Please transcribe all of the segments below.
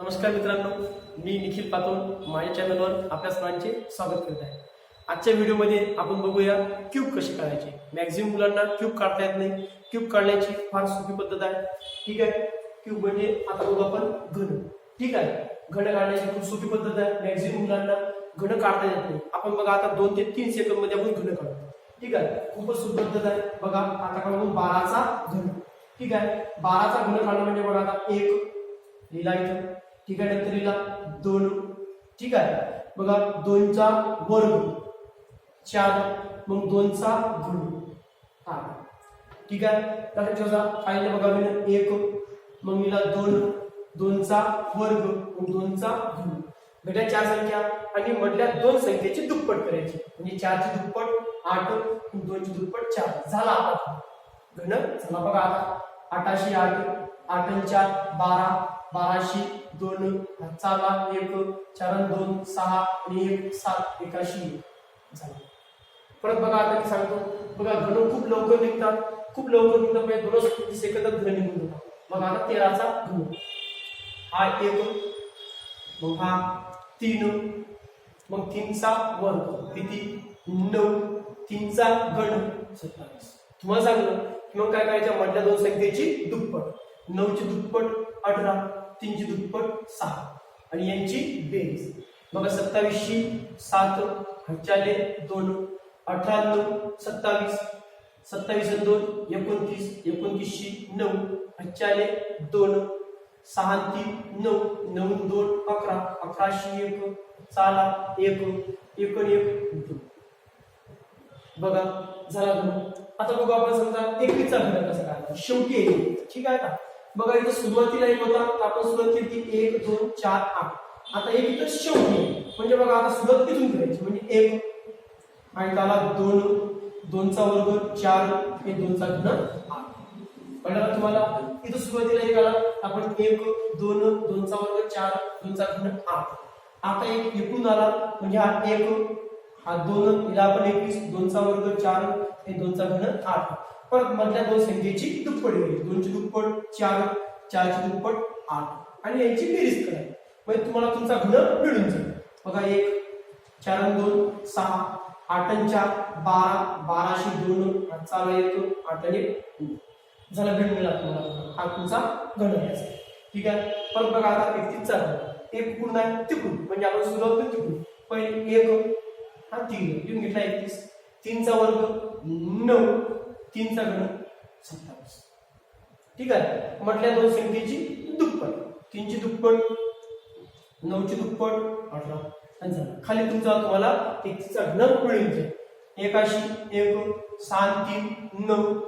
नमस्कार मित्रांनो मी निखिल पातोड माझ्या चॅनलवर आपल्या सर्वांचे स्वागत करत आहे. आजच्या व्हिडिओमध्ये आपण बघूया क्यूब कशी काढायची. मॅक्झिमम मुलांना क्यूब काढता येत नाही. क्यूब काढण्याची फार सोपी पद्धत आहे. ठीक आहे? क्यूब म्हणजे आता बघू आपण घन. ठीक आहे? घन काढण्याची खूप सोपी पद्धत आहे. मॅक्झिमम मुलांना घन काढता येत नाही. आपण बघा आता दोन ते तीन सेकंदमध्ये आपण घन काढतो ठीक आहे? खूपच सोपी पद्धत आहे. बघा आता काढून बाराचा घन. ठीक आहे? बाराचा घन काढणं म्हणजे बघा आता एक लिहिला इथं. ठीक आहे नंतर दोन. ठीक आहे बघा दोनचा वर्ग. चार. मग दोनचा गुण. हा. ठीक आहे ठेवा पाहिलं बघा मी एक. मग मीला दोन. दोनचा वर्ग. मग दोनचा गुण. भेटल्या चार संख्या. आणि मधल्या दोन संख्येची दुप्पट करायची. म्हणजे चारची दुप्पट आठ. दोनची दुप्पट चार. झाला आता. घन झाला बघा आता. आठाशे आठ. आठांच्या बारा बाराशे दोन चाला एक चार दोन सहा आणि एक सात एकाशी. झाला. परत बघा आता मी सांगतो. बघा घन खूप लवकर निघतात. खूप लवकर निघतात म्हणजे दोनच सेकंदात घन निघून जातात. मग आता तेराचा घन. हा एक मग हा तीन मग तीनचा वर्ग. किती? नऊ. तीनचा गण सत्तावीस. तुम्हाला सांगलं की मग काय करायच्या मधल्या दोन संख्येची दुप्पट. नऊची दुप्पट अठरा तीनची दुप्पट सहा. आणि यांची बेरीज. बघा सत्तावीसशी सात हच्चाले दोन अठरा नऊ सत्तावीस सत्तावीस दोन एकोणतीस एकोणतीसशी नऊ हच्चाले दोन सहा तीन नऊ नऊ दोन अकरा अकराशे एक चाला एक एकोण एक दोन. बघा झाला आता बघू आपण समजा एकवीसचा घटक कसा काय शेवटी ठीक आहे का? बघा इथं सुरुवातीला एक होता आपण सुरुवात केली ती एक दोन चार आठ. आता एक इथं शेवटी म्हणजे बघा आता सुरुवात इथून करायची? म्हणजे एक. आणि त्याला दोन दोनचा वर्ग चार हे दोनचा घन आठ. कळलं तुम्हाला? इथं सुरुवातीला एक आला आपण एक दोन दोनचा वर्ग चार दोनचा घन आठ. आता एक एकूण आला म्हणजे हा एक हा दोन हिला आपण एकवीस दोनचा वर्ग चार हे दोनचा घन आठ. परत मधल्या दोन संख्येची दुप्पट होईल दोनची दुप्पट चार चारची दुप्पट आठ. आणि यांची बेरीज करा म्हणजे तुम्हाला तुमचा घन मिळून जाईल. बघा एक चार दोन सहा. आठ चार बारा. बाराशे दोन चालू येतो आठ आणि एक झाला भेट मिळाला तुम्हाला. हा तुमचा घन घ्यायचा ठीक आहे? परत बघा आता एकतीसचा घन. एक पूर्ण आहे तिकडून म्हणजे आपण सुरुवात करू तिकडून पहिले एक हा तीन. लिहून घेतला एकतीस. तीनचा वर्ग नऊ. तीनचा घन सत्तावीस. ठीक आहे? म्हटल्या दोन संख्येची दुप्पट. तीनची दुप्पट नऊची दुप्पट अठरा. आणि खाली तुमचा तुम्हाला एकतीसचा घन मिळून जाईल. एकाशी एक सहा तीन नऊ.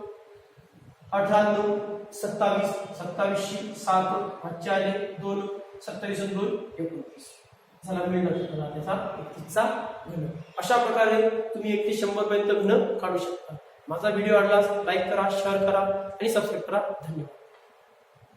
अठरा नऊ सत्तावीस. सत्तावीसशे सात आठशे दोन सत्तावीस दोन एकोणतीस. झाला मिळणार तुम्हाला त्याचा एकतीसचा घन अशा प्रकारे तुम्ही एक ते शंभर पर्यंत घन काढू शकता. माझा व्हिडिओ आवडला लाईक करा शेअर करा आणि सबस्क्राईब करा. धन्यवाद.